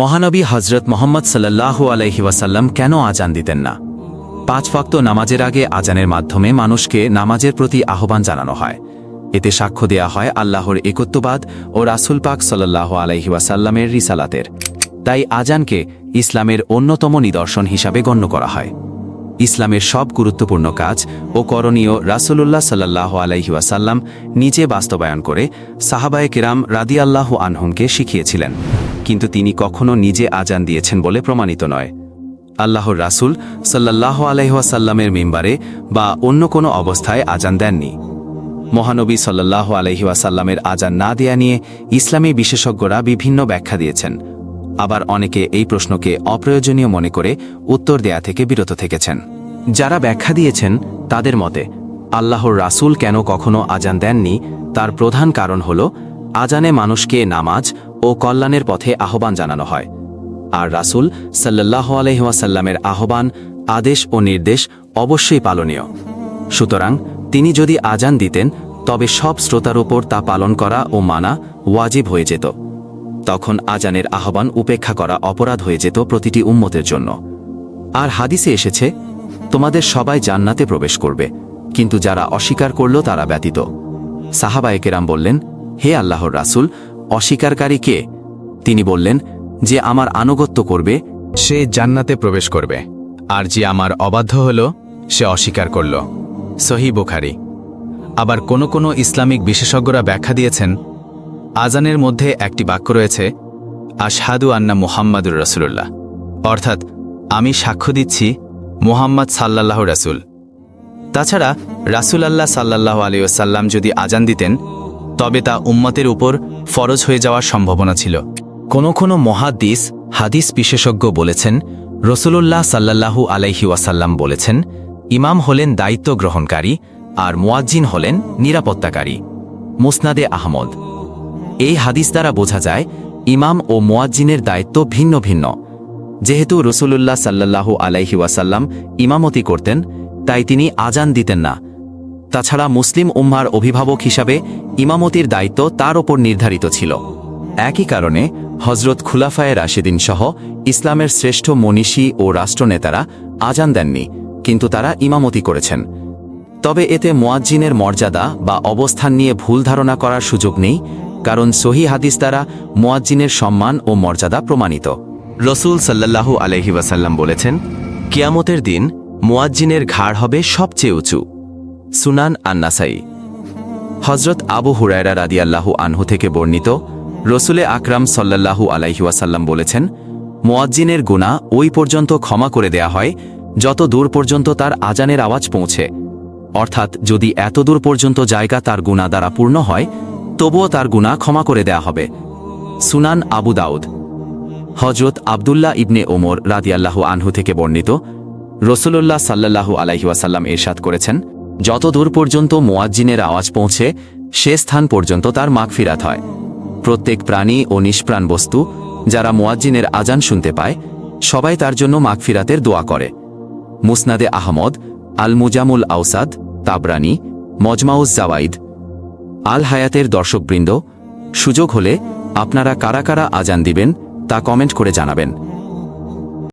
মহানবী হজরত মোহাম্মদ সাল্লাহ ওয়াসাল্লাম কেন আজান দিতেন না? পাঁচ ফক্ত নামাজের আগে আজানের মাধ্যমে মানুষকে নামাজের প্রতি আহ্বান জানানো হয়। এতে সাক্ষ্য দেয়া হয় আল্লাহর একত্ববাদ ও রাসুল পাক সাল্লাহ ওয়াসাল্লামের রিসালাতের। তাই আজানকে ইসলামের অন্যতম নিদর্শন হিসাবে গণ্য করা হয়। ইসলামের সব গুরুত্বপূর্ণ কাজ ও করণীয় রাসূলুল্লাহ সাল্লাহ ওয়াসাল্লাম নিজে বাস্তবায়ন করে সাহাবায়ে কেরাম রাদিয়াল্লাহু আনহুমকে শিখিয়েছিলেন। কিন্তু তিনি কখনো নিজে আজান দিয়েছেন বলে প্রমাণিত নয়। আল্লাহর রাসূল সাল্লাহ আলাইহাসাল্লামের মেম্বারে বা অন্য কোনো অবস্থায় আজান দেননি। মহানবী সাল্লাহ আলহিউসাল্লামের আজান না দেয়া নিয়ে ইসলামী বিশেষজ্ঞরা বিভিন্ন ব্যাখ্যা দিয়েছেন। আবার অনেকে এই প্রশ্নকে অপ্রয়োজনীয় মনে করে উত্তর দেয়া থেকে বিরত থেকেছেন। যারা ব্যাখ্যা দিয়েছেন, তাদের মতে, আল্লাহর রাসূল কেন কখনো আজান দেননি? তার প্রধান কারণ হল, আজানে মানুষকে নামাজ ও কল্যাণের পথে আহ্বান জানানো হয়। আর রাসূল সাল্লাহ আলহিহাসাল্লামের আহ্বান, আদেশ ও নির্দেশ অবশ্যই পালনীয়। সুতরাং তিনি যদি আজান দিতেন, তবে সব শ্রোতার ওপর তা পালন করা ও মানা ওয়াজিব হয়ে যেত। তখন আজানের আহ্বান উপেক্ষা করা অপরাধ হয়ে যেত প্রতিটি উম্মতের জন্য। আর হাদিসে এসেছে, তোমাদের সবাই জান্নাতে প্রবেশ করবে, কিন্তু যারা অস্বীকার করল তারা ব্যতীত। সাহাবায়ে কেরাম বললেন, হে আল্লাহর রাসূল অস্বীকারকারী কে তিনি বললেন যে আমার আনুগত্য করবে, সে জান্নাতে প্রবেশ করবে। আর যে আমার অবাধ্য হল, সে অস্বীকার করল। সহি বুখারি। আবার কোনো কোনো ইসলামিক বিশেষজ্ঞরা ব্যাখ্যা দিয়েছেন, আজানের মধ্যে একটি বাক্য রয়েছে, আশহাদু আন্না মুহাম্মাদুর রসুল্লাহ অর্থাৎ, আমি সাক্ষ্য দিচ্ছি মুহাম্মদ সাল্লাল্লাহ রাসূল। তাছাড়া, রাসূল আল্লাহ সাল্লাহ আলিয়াল্লাম যদি আজান দিতেন তবে তা উম্মতের উপর ফরজ হয়ে যাওয়ার সম্ভাবনা ছিল। কোনো কোনো মহাদ্দিস, হাদিস বিশেষজ্ঞ বলেছেন, রসুলুল্লাহ সাল্লাল্লাহু আলাইহি ওয়াসাল্লাম বলেছেন, ইমাম হলেন দায়িত্ব গ্রহণকারী আর মোয়াজ্জিন হলেন নিরাপত্তাকারী। মুসনাদে আহমদ। এই হাদিস দ্বারা বোঝা যায়, ইমাম ও মোয়াজ্জিনের দায়িত্ব ভিন্ন ভিন্ন। যেহেতু রসুলুল্লাহ সাল্লাল্লাহু আলাইহি ওয়াসাল্লাম ইমামতি করতেন, তাই তিনি আজান দিতেন না তাছাড়া মুসলিম উম্মার অভিভাবক হিসাবে ইমামতির দায়িত্ব তার ওপর নির্ধারিত ছিল। একই কারণে হজরত খুলাফায়ে রাশেদিন সহ ইসলামের শ্রেষ্ঠ মনীষী ও রাষ্ট্রনেতারা আজান দেননি, কিন্তু তারা ইমামতি করেছেন। তবে এতে মোয়াজ্জিনের মর্যাদা বা অবস্থান নিয়ে ভুল ধারণা করার সুযোগ নেই, কারণ সহি হাদিস দ্বারা মোয়াজ্জিনের সম্মান ও মর্যাদা প্রমাণিত। রসুল সাল্লাল্লাহু আলহি ওয়াসাল্লাম বলেছেন, কিয়ামতের দিন মোয়াজ্জিনের ঘাড় হবে সবচেয়ে উঁচু। সুনান আন্নাসাই। হজরত আবু হুরায়রা রাদিয়াল্লাহু আনহু থেকে বর্ণিত রসুলে আকরাম সাল্লাল্লাহু আলাইহি ওয়াসাল্লাম বলেছেন, মোয়াজ্জিনের গুণা ওই পর্যন্ত ক্ষমা করে দেয়া হয় যত দূর পর্যন্ত তার আজানের আওয়াজ পৌঁছে। অর্থাৎ যদি এত দূর পর্যন্ত জায়গা তার গুণা দ্বারা পূর্ণ হয়, তবুও তার গুণা ক্ষমা করে দেয়া হবে। সুনান আবু দাউদ। হজরত আবদুল্লাহ ইবনে ওমর রাদিয়াল্লাহু আনহু থেকে বর্ণিত রসুল্লাহ সাল্লাল্লাহু আলাইহাসাল্লাম এরশাদ করেছেন যত দূর পর্যন্ত মোয়াজ্জিনের আওয়াজ পৌঁছে, সে স্থান পর্যন্ত তার মাগফিরাত হয়। প্রত্যেক প্রাণী ও নিষ্প্রাণ বস্তু যারা মোয়াজ্জিনের আজান শুনতে পায়, সবাই তার জন্য মাগফিরাতের দোয়া করে। মুসনাদে আহমদ আল মুজামুল আউসাদ তাবরানি, মজমাউজ জাওয়াইদ আল হায়াতের দর্শকবৃন্দ, সুযোগ হলে আপনারা কারা কারা আজান দিবেন তা কমেন্ট করে জানাবেন।